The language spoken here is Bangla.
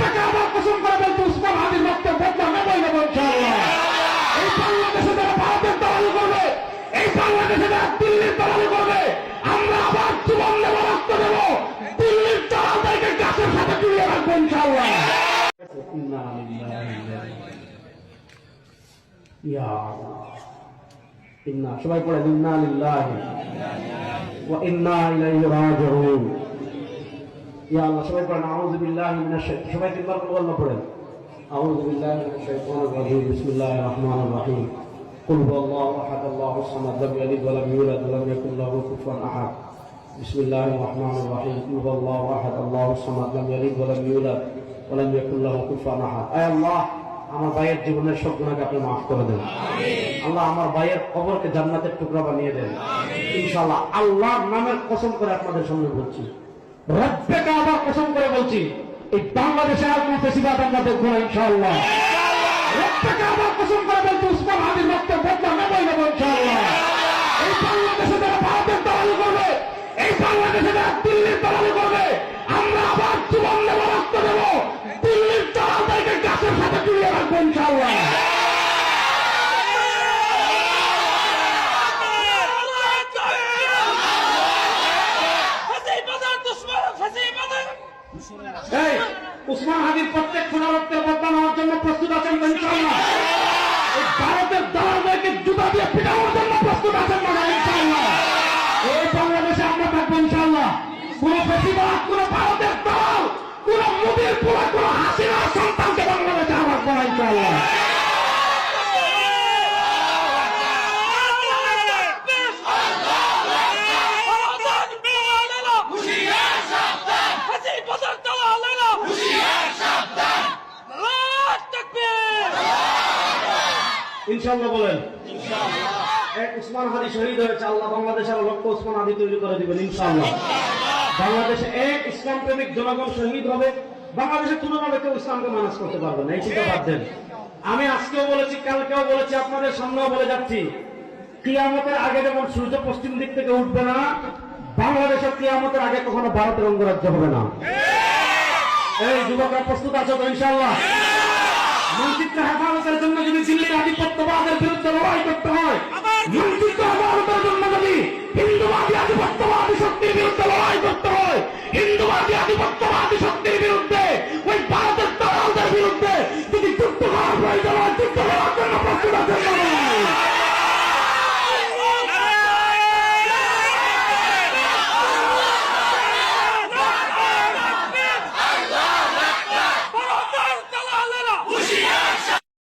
থেকে আবার কসম করে বলতে উসমান হাদির বক্তব্য বদলা নেবই নেব এই বাংলাদেশে যারা ভারতের দালালি করবে, এই বাংলাদেশে যারা দিল্লির দালালি করবে, আমরা আবার জীবন দেব রক্ত দেব। দিল্লির চালাদেরকে গাছের সাথে জুড়িয়ে রাখব ইন্না, সবাই পড়ে ইন্না ইন্না ইলাইহি রাজিউন। ইয়া আল্লাহ সবাই পড়েন আউযু বিল্লাহি মিনাশ শাইতানির সবাই তিনবার করে আল্লাহ পড়েন আউযু বিল্লাহি মিনাশ শাইতানির রাজিম বিসমিল্লাহির রহমানির রহিম قل هو الله احد الله الصمد لم يلد ولم يولد ولم يكن له كفوا احد بسم الله الرحمن الرحيم قل هو الله احد الله الصمد لم يلد ولم يولد ولم يكن له كفوا احد اي الله আমার ভাইয়ের জীবনের সব গুণাকে আপনি মাফ করে দেন আল্লাহ আমার ভাইয়ের কবরকে জান্নাতের টুকরা বানিয়ে দেন ইনশাআল্লাহ আল্লাহর নামের কসম করে আপনাদের সামনে বলছি রব্বে কাবার কসম করে বলছি, এই বাংলাদেশে আর কোনো ফেসিবাদ আমরা দেখব না, ইনশাআল্লাহ। রব্বে কাবার কসম করে বলছি উসমান হাদির বক্তব্য বদলা নেবই নেব, ইনশাআল্লাহ। এই বাংলাদেশে যারা ভারতের দালালি করবে, এই বাংলাদেশে যারা দিল্লির দালালি করবে, আমরা আবার জীবন দেব রক্ত দেব। দিল্লির দালালদেরকে গাছের সাথে জুড়িয়ে রাখব, ইনশাআল্লাহ। এই, উসমান হাদির প্রত্যেক সোনারত্বের বদলা হওয়ার জন্য প্রস্তুত আছেন ইনশাআল্লাহ। ভারতের দালালদেরকে জুতা দিয়ে পিটানোর জন্য প্রস্তুত আছেন এই বাংলাদেশে আমরা থাকব ইনশাআল্লাহ। কোন বেশিরভাগ কোন ভারতের দালাল কোন মোদীর পোলা, কোন হাসিনা ইনশাআল্লাহ বলেন। এক উসমান হাদি শহীদ হয়েছে, আল্লাহ বাংলাদেশের লক্ষ উসমান হাদি তৈরি করে দিবেন ইনশাআল্লাহ। বাংলাদেশে এক ইসলাম প্রেমিক জনগণ শহীদ হবে বাংলাদেশে কোনোভাবে কেউ ইসলামকে মানাস করতে পারবে না, এই চিন্তা দেন। আমি আজকেও বলেছি, কালকেও বলেছি, আপনাদের সামনেও বলে যাচ্ছি, কিয়ামতের আগে যেমন সূর্য পশ্চিম দিক থেকে উঠবে না, বাংলাদেশের কিয়ামতের আগে কখনো ভারতের অঙ্গরাজ্য হবে না। এই যুবকরা প্রস্তুত আছো তো, ইনশাআল্লাহ? হেফাজতের জন্য যদি দিল্লির আধিপত্যবাদের বিরুদ্ধে লড়াই করতে হয় মানচিত্র হেফাজতের জন্য যদি হিন্দুবাদী আধিপত্যবাদী শক্তির বিরুদ্ধে লড়াই করতে হয় হিন্দুবাদী আধিপত্য